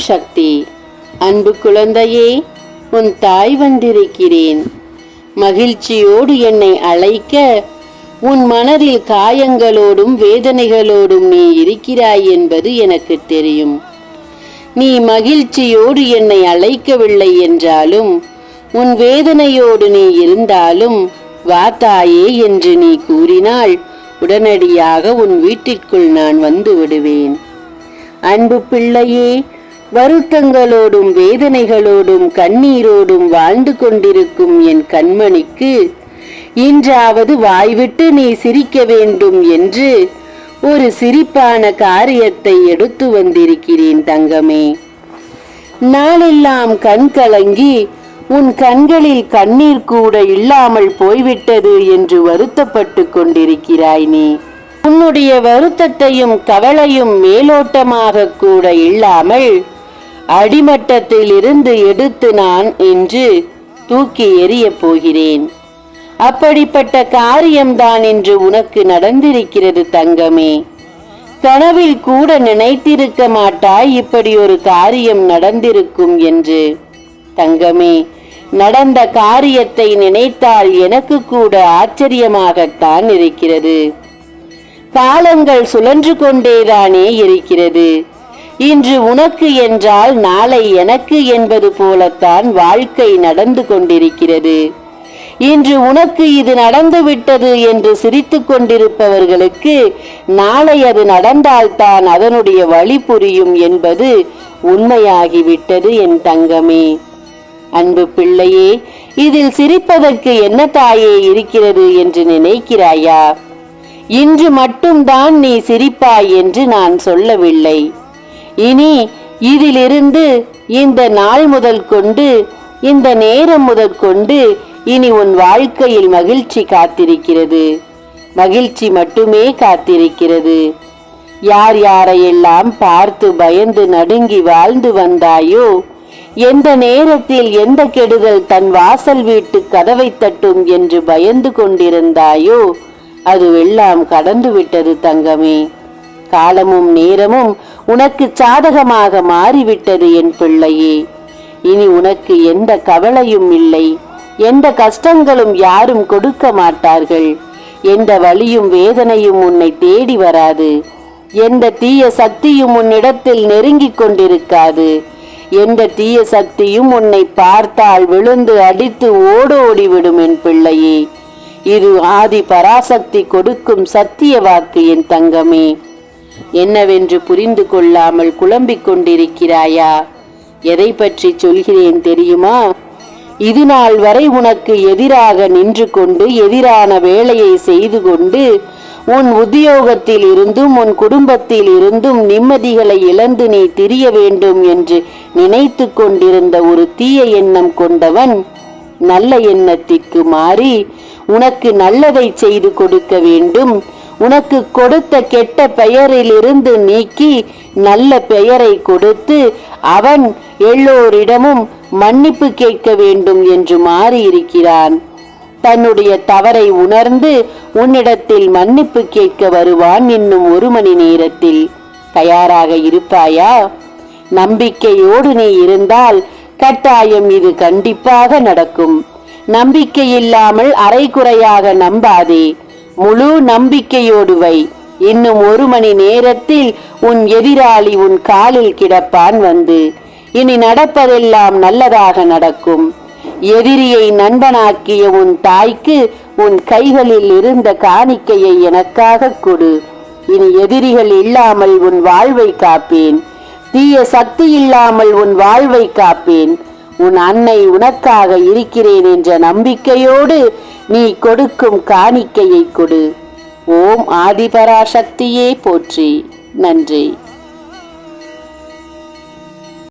சக்தி. அன்பு குழந்தையே உன் தாய் வந்திருக்கிறேன். மகிழ்ச்சியோடு என்னை அழைக்க உன் மனதில் காயங்களோடும் வேதனைகளோடும் நீ இருக்கிறாய் என்பது எனக்கு தெரியும். நீ மகிழ்ச்சியோடு என்னை அழைக்கவில்லை என்றாலும் உன் வேதனையோடு நீ இருந்தாலும் வா தாயே என்று நீ கூறினால் உடனடியாக உன் வீட்டிற்குள் நான் வந்து விடுவேன். அன்பு பிள்ளையே வருத்தங்களோடும் வேதனைகளோடும் கண்ணீரோடும் வாழ்ந்து கொண்டிருக்கும் என் கண்மணிக்கு இன்றாவது வாய்விட்டு நீ சிரிக்க வேண்டும் என்று ஒரு சிரிப்பான காரியத்தை எடுத்து வந்திருக்கிறேன் தங்கமே. நாளெல்லாம் கண் கலங்கி உன் கண்களில் கண்ணீர் கூட இல்லாமல் போய்விட்டது என்று வருத்தப்பட்டு கொண்டிருக்கிறாய் நீ. உன்னுடைய வருத்தத்தையும் கவலையும் மேலோட்டமாக கூட இல்லாமல் அடிமட்டத்தில் இருந்து எடுத்து நான் இன்று தூக்கி எறியப் போகிறேன். அப்படிப்பட்ட காரியம்தான் இன்று உனக்கு நடந்திருக்கிறது தங்கமே. கனவில் கூட நினைத்திருக்க மாட்டாய் இப்படி ஒரு காரியம் நடந்திருக்கும் என்று. தங்கமே நடந்த காரியத்தை நினைத்தால் எனக்கு கூட ஆச்சரியமாகத்தான் இருக்கிறது. காலங்கள் சுழன்று கொண்டேதானே இருக்கிறது. இன்று உனக்கு என்றால் நாளை எனக்கு என்பது போலத்தான் வாழ்க்கை நடந்து கொண்டிருக்கிறது. இன்று உனக்கு இது நடந்து விட்டது என்று சிரித்துக் கொண்டிருப்பவர்களுக்கு நாளை அது நடந்தால்தான் அதனுடைய வழி புரியும் என்பது உண்மையாகிவிட்டது என் தங்கமே. அன்பு பிள்ளையே இதில் சிரிப்பதற்கு என்ன தாயே இருக்கிறது என்று நினைக்கிறாயா? இன்று மட்டும்தான் நீ சிரிப்பாய் என்று நான் சொல்லவில்லை. இனி இதிலிருந்து இந்த நாள் முதல் கொண்டு இந்த நேரம் முதல் கொண்டு இனி உன் வாழ்க்கையில் மகிழ்ச்சி காத்திருக்கிறது. மகிழ்ச்சி மட்டுமே காத்திருக்கிறது. யார் யாரையெல்லாம் பார்த்து பயந்து நடுங்கி வாழ்ந்து வந்தாயோ எந்த நேரத்தில் எந்த கெடுதல் தன் வாசல் வீட்டு கதவை தட்டும் என்று பயந்து கொண்டிருந்தாயோ அதுவெல்லாம் கடந்து விட்டது தங்கமே. காலமும் நேரமும் உனக்கு சாதகமாக மாறிவிட்டது என் பிள்ளையே. இனி உனக்கு எந்த கவலையும் இல்லை. எந்த கஷ்டங்களும் யாரும் கொடுக்க மாட்டார்கள். எந்த வலியும் வேதனையும் உன்னை தேடி வராது. எந்த தீய சக்தியும் உன்னிடத்தில் நெருங்கிக் கொண்டிருக்காது. எந்த தீய சக்தியும் உன்னை பார்த்தால் விழுந்து அடித்து ஓடோடி விடும் என் பிள்ளையே. இது ஆதி பராசக்தி கொடுக்கும் சத்திய வாக்கு என் தங்கமே. என்னவென்று புரிந்து கொள்ளாமல் குழம்பிக் கொண்டிருக்கிறாயா? எதை பற்றி சொல்கிறேன் தெரியுமா? இது நாள் வரை உனக்கு எதிராக நின்று கொண்டு எதிரான வேலையை செய்து கொண்டு உன் உத்தியோகத்தில் இருந்தும் உன் குடும்பத்தில் இருந்தும் நிம்மதிகளை இழந்து நீ திரிய வேண்டும் என்று நினைத்து கொண்டிருந்த ஒரு தீய எண்ணம் கொண்டவன் நல்ல எண்ணத்திற்கு மாறி உனக்கு நல்லதை செய்து கொடுக்க வேண்டும். உனக்கு கொடுத்த கெட்ட பெயரிலிருந்து நீக்கி நல்ல பெயரை கொடுத்து அவன் எல்லோரிடமும் மன்னிப்பு கேட்க வேண்டும் என்று மாறியிருக்கிறான். தன்னுடைய தவறை உணர்ந்து உன்னிடத்தில் மன்னிப்பு கேட்க வருவான் இன்னும் ஒரு மணி நேரத்தில். தயாராக இருப்பாயா? நம்பிக்கையோடு நீ இருந்தால் கட்டாயம் இது கண்டிப்பாக நடக்கும். நம்பிக்கை இல்லாமல் அரைகுறையாக நம்பாதே. முழு நம்பிக்கையோடு வை. இன்னும் ஒரு மணி நேரத்தில் உன் எதிராளி உன் காலில் கிடப்பான் வந்து. இனி நடப்பதெல்லாம் நல்லதாக நடக்கும். எதிரியை நண்பனாக்கிய உன் தாய்க்கு உன் கைகளில் இருந்த காணிக்கையை எனக்காக கொடு. இனி எதிரிகள் இல்லாமல் உன் வாழ்வை காப்பேன். தீய சக்தி இல்லாமல் உன் வாழ்வை காப்பேன். உன் அன்னை உனக்காக இருக்கிறேன் என்ற நம்பிக்கையோடு நீ கொடுக்கும் காணிக்கையை கொடு. ஓம் ஆதிபராசக்தியே போற்றி. நன்றி.